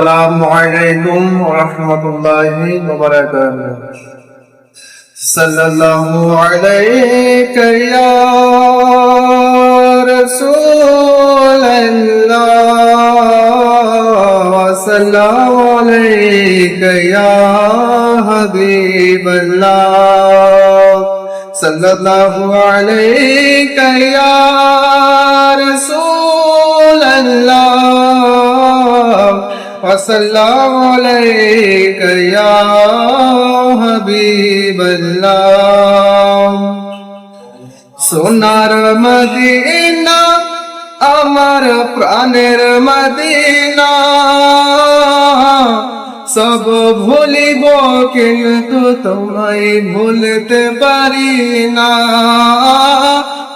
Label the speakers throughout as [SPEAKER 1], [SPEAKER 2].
[SPEAKER 1] السلام عليكم ورحمة الله وبركاته. صلى الله عليك يا رسول الله. صلى عليك يا حبيب الله. صلى الله عليك يا رسول الله. وصلى عليك يا حبيب الله সোনার মদিনা আমার প্রাণের মদিনা সব ভুলিব কিন্তু তোমায় ভুলতে পারি না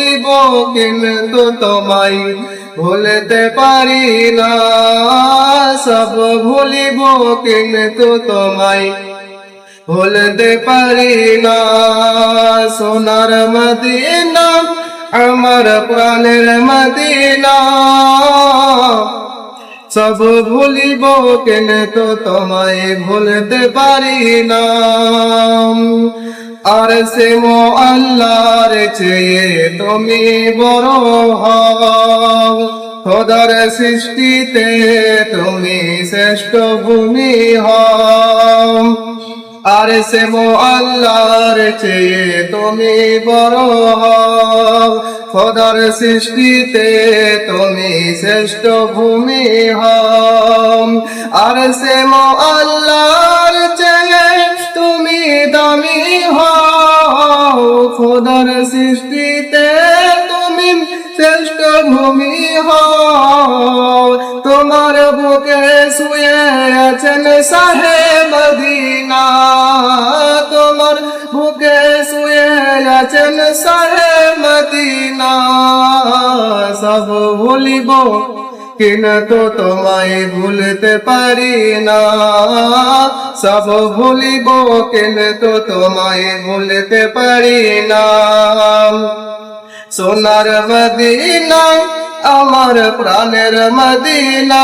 [SPEAKER 1] ভুলিব কিন্তু তোমায় ভুলতে পারি না। সব ভুলিব কিন্তু তোমায় ভুলতে পারি না। সোনার মদিনা, আমার প্রাণের মদিনা। সব ভুলিব কেন তো তোমায় ভুলতে পারি না। আর সে মো আল্লাহর চেয়ে তুমি বড় হও। খোদার সৃষ্টিতে তুমি শ্রেষ্ঠ ভূমি হও। আর সে মো আল্লাহর চেয়ে তুমি বড় হও। খোদার সৃষ্টিতে তুমি শ্রেষ্ঠ ভূমি হও। আর সে মো আল্লাহর চেয়ে খোদার সৃষ্টিতে তুমি শ্রেষ্ঠ ভূমি হও। তোমার বুকে শুয়ে আছেন সাহে মদিনা। তোমার বুকে শুয়ে আছেন সাহে মদিনা। সব ভুলিব কিন্তু তোমায় ভুলতে পারি না। সব ভুলিব কিন্তু তোমায় ভুলতে পারি না। সোনার মদিনা, আমার প্রাণের মদিনা।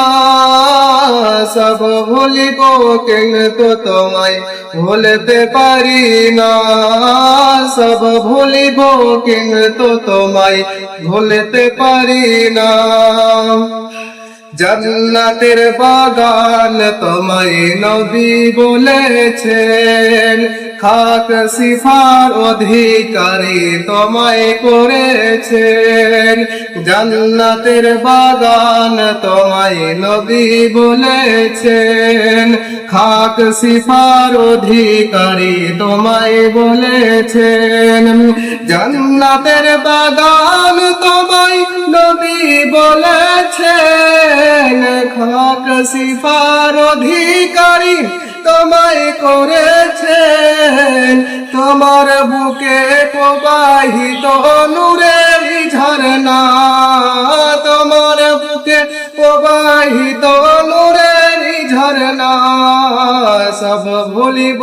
[SPEAKER 1] সব ভুলিব কিন্তু তোমায় ভুলতে পারি না। সব ভুলিব কিন্তু তোমায় ভুলতে পারি না। জান্নাতের বাগান তোমায় নবী বলেছেন। খাক সিফার অধিকারী তোমায় করেছেন। জান্নাতের বাগান তোমায় নবী বলেছেন। খাক সিফার অধিকারী তোমায় বলেছেন। জান্নাতের বাগান তোমায় নবী বলেছেন। সিফার অধিকারী তোমায় করেছে তোমার বুকে প্রবাহিত নূরের ঝরনা তোমার বুকে প্রবাহিত নূরের ঝরনা সব ভুলিব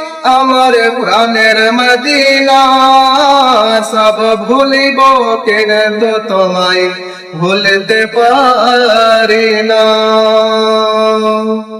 [SPEAKER 1] আমার প্রাণের মদিনা সব ভুলিব কিন্তু তোমায় ভুলতে পারি না।